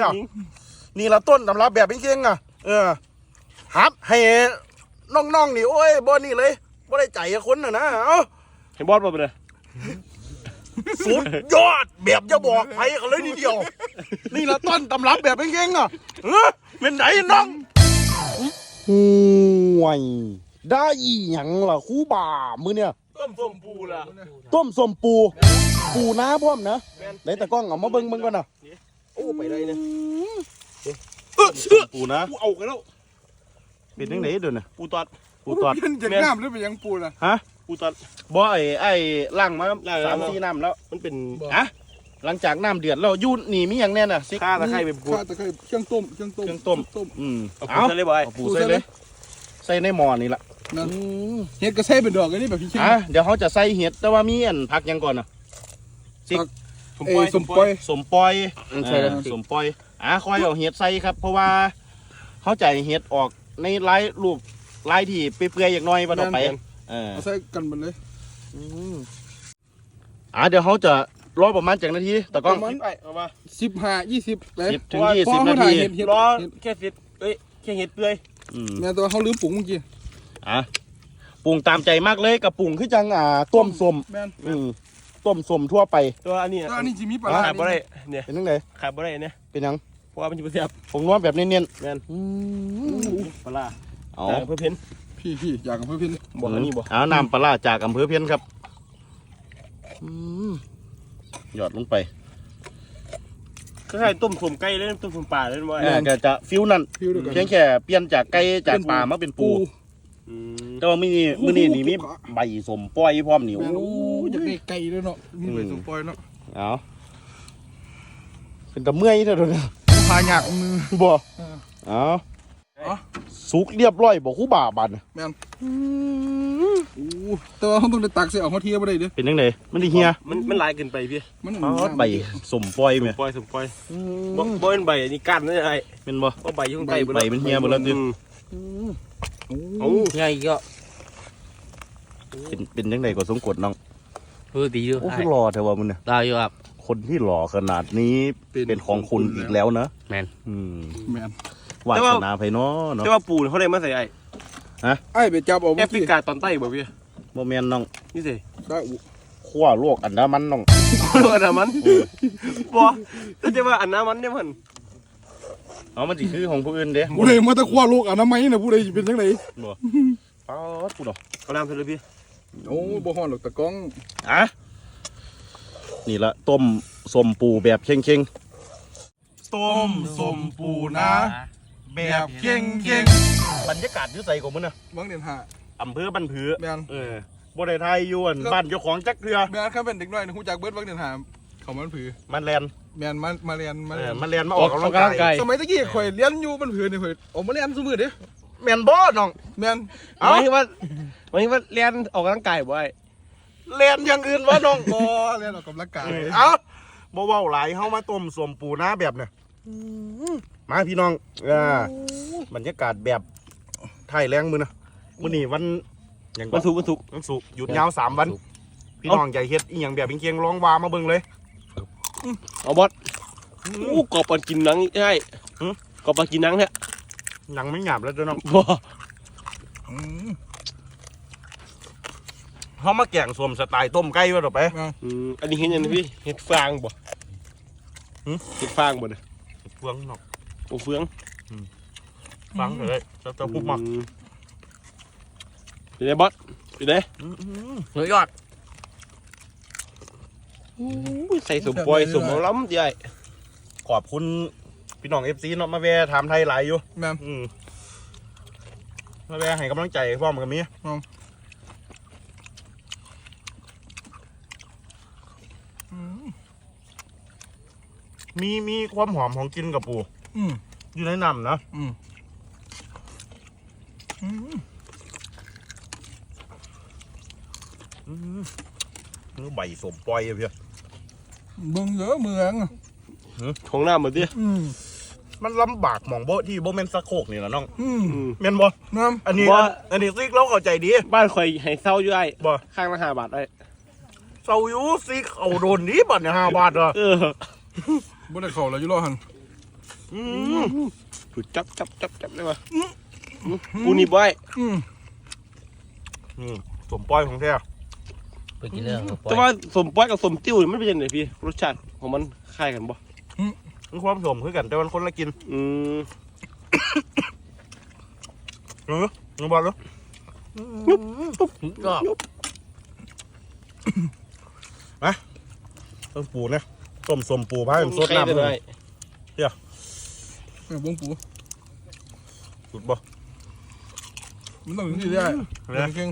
เนี่ย นี่ละต้นตำรับแบบเก่งๆอะ เออฮับให้น้องๆนี่โอ้ยบ่นี่เลยบ่ได้ใจกับคนน่ะนะเอ้าเห็นบอสป่ะเนี่ยสุดยอดแบบจะบอกไปกันเลยทีเดียว นี่ละต้นตำรับแบบเก่งๆอะเออเป็นไหนน้องห่วยได้อีหยังล่ะครูบ่ามือเนี่ย ต้มส้มปูล่ะ ต้มสมปู ปูน้าพร้อมนะไหนตะกล้องเอามาเบิ่งเบิ่งก่อนนะ โอ้ไปได้เนี่ยปูนะปูเอากันแล้วเป็นจังไดเดี๋ยวนี้ปูตอดปูตอดมันจะน้ำหรือเป็นยังปูล่ะฮะปูตอดบ่ไอ้ไอ้ล่างมาล้างสามแล้วสี่น้ำแล้ว มันเป็นอะหลังจากน้ำเดือดแล้วอยูนี่มีอย่างแน่น่ะซิข้าตะไคร้เป็นปูข้าตะไคร้เครื่องต้มเครื่องต้มเครื่องต้มต้มอืมเอาปูเอาใส่เลยบ่ไอ้เอาปูใส่เลยใส่ในหม้อนี่ล่ะนั่นอืมเฮ็ดกระเซ่เป็นดอกอันนี้แบบพี่เชงอะเดี๋ยวเขาจะใส่เห็ดแต่ว่ามีอันผักหยังก่อนน่ะ สิผมเอ้ปล่อยยสมปล่อยสมปล่อยอืมใช่แล้วเออสมปล่อยอะคอยเอาเห็ดใส่ครับ เพราะว่า เขาจะให้เห็ดออกในลายรูปลายที่เปื่อยๆอย่างน้อยว่าต่อไปเออเอาใส่กันหมดเลยอืมอะเดี๋ยวเขาจะรอประมาณจักนาทีตะกล้องประมาณไปเอามาสิบห้ายี่สิบเลยสิบถึงเพระว่ยี่สิบเพระนาทีเขถ่ยเห็ดเห็ดรอเห็ดแค่เสร็จเอ้ยแค่เห็ดเปื่อยอืมแม่ตัวเขาลืมปรุงเมื่อกี้อะปรุงตามใจมากเลยกับปรุงคือจังอ่าต้มส้มแม่นอืม ต้มส้มทั่วไปตัวอันนี้แล้วอันนี้จิมีปลาขาดบ่ได้เนี่ยเป็นยังไงขาดบ่ได้เนี่ยเป็นหยังเพราะว่ามันจะไปเสียบผงนวดแบบเนียนแม่นๆอืมปลาเอาแต่เพื่อเพ้นพี่พี่อยากกับเพื่อนพี่บอกอันนี้บอกเอาน้ำปลาร้าจากอำเภอเพียนครับอืมหยอดลงไปก็ใช่ต้มส้มไก่เลยต้มส้มปลาเลยบ่เอไอ้อก็จะฟิวนั่น พี่ด้วยกัน เพียงแค่เปลี่ยนจากไก่จากปลามาเป็นปูอืม แต่ว่ามื้อนี้มื้อนี้นี่มีใบสมปล่อยพร้อมนี่แม่นโอ้โอ้ยยอยากได้ไก่ด้วยเนาะมีใบอืมสมปล่อยเนาะเอาเป็นตะเมื่อยเท่านั้นพาหยากมือบ่เออเอาอ๋อสุกเรียบร้อยบ่คู่บ่าบัดน่ะแม่นโอ้แต่ว่าเขาต้องได้ตักใส่ออกเขาเทียบไม่ได้เด้อเป็นจังไดมันสิเฮียมันมันหลายเกินไปพี่มันอ๋อใบสมปล่อยสแม่มปล่อยสมปล่อยอืบ่มบ่เป็นใบอันนี้ก้านนะไอ้เป็นบ่เพราะใบอยู่ข้างใต้ใบมันเหี่ยหมดแล้วดิอืม โอ้เอ้าใหญ่ก็เป็นเป็นจังไดก็สมกดน้องเออดีอยู่โอ้ไอ้คือหล่อแต่ว่ามันน่ะได้อยู่ครับ คนที่หล่อขนาดนี้เป็นของคุณอีกแล้วนะแม่นอืมแม่นวาสนาไผเนาะเนาะแต่ว่าปูเขาได้มาใส่ไอ้ไอ้ไปจับเอาแอเมื่อฟริกี้กาตอนใต้บ่พี่บ่แม่นน้องนี่สิได้อุขั้วโลกอันดามันน้องโลกอันนั้นมันบ่แต่จะว่าอันนั้นมันเนี่ยมัน เอามันสิคือของผู้อื่นเด้ผู้ใดมาตะคว้าโลกอนามัยน่ะผู้ใดสิเป็นจังไดบ่ป๊าดกูดอกเอาน้ำใส่เลยพี่โอ้บ่ฮ้อนหรอกตะกล้องอะนี่ละต้มสมปูแบบเค็งๆต้มสมปูนะ แบบเค็งๆบรรยากาศอยู่ใส่ของมึงน่ะบางเดือนห้าอำเภอบ้านผือแม่นเออบ่ได้ทายอยวนบ้านเจ้าของจักเทือแม่นครับเป็นเด็กน้อยนะฮู้จักเบิดบางเดือนห้า เขามันผือมันแลนแม่นมามาเรียนมาเอเรียอนมันแลนมาออกกำลังกายสมัยตะกี้ข่อยเรียนอยู่มันผือนี่ข่อยออกมาเรียนซุมื้อเด้แม่นบ่น้อง แม่นเอ้า หมายถึงว่าหมายถึงว่าเรียนออกกำลังกายบ่ไอ้แลนอย่างอื่นวะน้อง บ่เรียนออกกำลังกายเอ้าบ่เว้าหลายเฮามาต้มสมปูนาแบบเนี่ยมาพี่น้องอ่าบรรยากาศแบบไทยแรงมือนะมื้อนี้วันหยังมันถูกมันถูกวันศุกร์หยุดยาวสามวัน พี่น้องอย่าเฮ็ดอีหยังแบบเคียงๆลองวามาเบิ่งเลย เอาบอสอู้กรอบปันกินหนังใช่หือกรอบปันกินหนังเนี่ยหนังไม่หยาบแล้วเจ้าน้องบ่อืมเฮามาแกงสวมสไตล์ต้มไก่ว่าต่อไปอืมอันนี้เห็นยังไงพี่เห็ดฟางบ่หือเห็ดฟางบ่เนี่ยเฟืองน้องโอ้เฟืองฟังเลยจะจะปุ๊บมาอืเป็นไงบอสเป็นไงเฮ้ยยอด อู้ใส่สมปล่อยสมเอาล้ำใหญ่ขอบคุณพี่น้อง FC เนาะมาแวะถามไทยหลายอยู่ แม่น อืมมาแวะให้กำลังใจพร้อมกันมีอืม มีมีความหอมของกินกับปูอืม อยู่ในน้ำนะอืม อืมอืม นี่ใบสมปล่อยอะเพี่ยเบิ่งเยอะเมืองของน้ำมาดิอืมมันลำบากหมองโบที่โบเมนสะโคกนี่แหละน้องอืมอืมเมนบ่น้อันนี้บ่อันนี้ซิกเราเข้าใจดี บ้านข่อยให้เศร้าอยู่ไอ้บ่ข้างละห้าบาทไอ้เซาอยูซิกเอาโดนนี้บัตรเนี่ยห้าบาทเหรอเออำบ่ได้เข้าแล้วอยู่รอหันอืมถูกจับจับจับจับได้ปะกูนี่บอยอืมอืมสมปล่อยของแท้ ไปกินเรื่องกับปแต่ล่ว่าอยสมป้อยกับสมจิ้วนี่มันเป็นยังไงพี่รสชาติของมันคล้ายกันบ่มันความสมคือกันแต่มันคนละกินอืมเออมึงบอกเลยยอดต้องปูนะต้มสมปูพายมันสดน้ำเลเลยยเออบ้งปูสุดบ่มันต้องอย่างนี้ได้เก่ง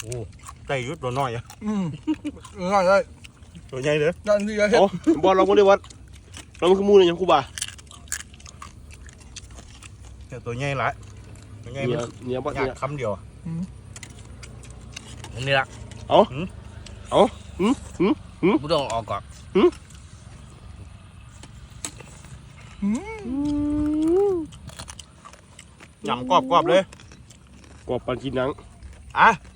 โอ้ ใจอยุดตัวน้อยอะอืมง่ายได้ตัวใหญ่เด้อด้านที่เฮ็ดโอ้บอลเราไม่ได้วัดเรามันคือมูลเลยยังครูบาแต่ตัวใหญ่หลายตัวใหญ่เนี่มัยนเนี่ยบอลยากเนี่ยคำเดียวอะอันนี้ละหืมกูต้องออกก่อนยำกรอบๆเลยกรอบปันกินหนังอะต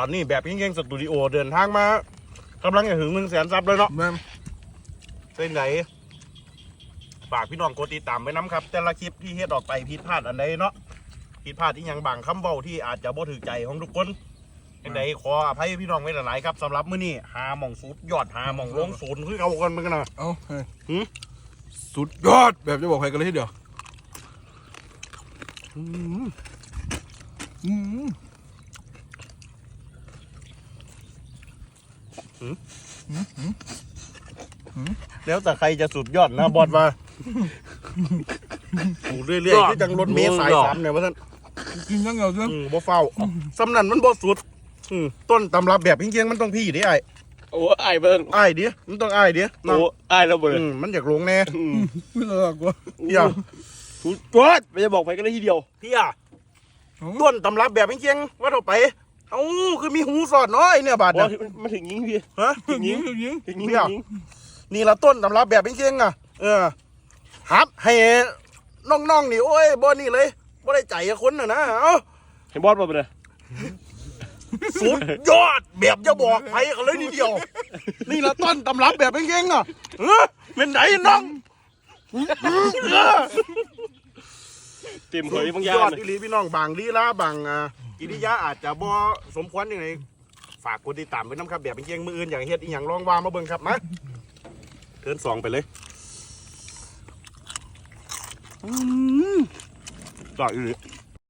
อนนี้แบบยิ่งๆสตูดิโอเดินทางมากำลังจะถึงหนึ่งแสนซับเลยเนาะแม่นเส้นไหนฝากพี่น้องกดติดตามไว้น้ำครับ แต่ละคลิปที่เฮ็ดออกไปผิดพลาดอันใดเนาะผิดพลาดที่ยังบางคำเว้าที่อาจจะบ่ถือใจของทุกคนอันใดขออภัยพี่น้องไว้หลายๆครับสำหรับมื้อนี้หาหม่องสุดยอดหาหม่องลงศูนย์คือเอากันมึงกันนะ เอาเฮ้ยหืม สุดยอดแบบจะบอกใครกันเลยทีเดียวอืม แล้วแต่ใครจะสุดยอดนะบอดว่าโอ้เรื่อยๆคือจังรถเมล์สายสามเนี่ยว่าท่านกินยังเงาจ้ะอืมบ่เฝ้าสำนันมันบ่สุดต้นตำรับแบบเพียงๆมันต้องพี่ดิไอโอ้ไอเบิ้ลอ้ายดิมันต้องไอ้ายดิโอ้ไอ้แล้วเบิ้ลอืมมันอยากลงแน่ไม่เลิกว่ะเดี๋ยวถูกจวดไม่จะบอกไปกันเลยทีเดียวพี่อะต้นตำรับแบบเพียงๆว่าต่อไป เอ้าคือมีหูสอดน้อยเนี่ยบาดบอเนี่ยลมันถึงยิงพี่ฮะยิงยิงยิงถึงยิงเดี๋ยวยิงนี่ละต้นตำรับแบบเพียงๆอะ เออฮับให้น้องๆนี่โอ้ยบ่นี่เลยบ่ได้ใจกับคนน่ะนะเอ้าเห็นบอลป่ะเนี่ยสุดยอดแบบจะบอกไปกันเลยนี่เดียว นี่ละต้นตำรับแบบเก่งๆอะเออเป็นไหนน้องเออเต็มเผยบางอยยย่างอดเลยอีหลีพี่น้องบางลีลาบางอ่า กิริยาอาจจะบ่สมควรอย่างไรฝากกดติดตามไว้น้ำครับแบบเก่งๆมืออื่นอย่างเฮ็ดอีหยังลองว่ามาเบิ่งครับมาเทิร์นสองไปเลยอืมยอดอีหลี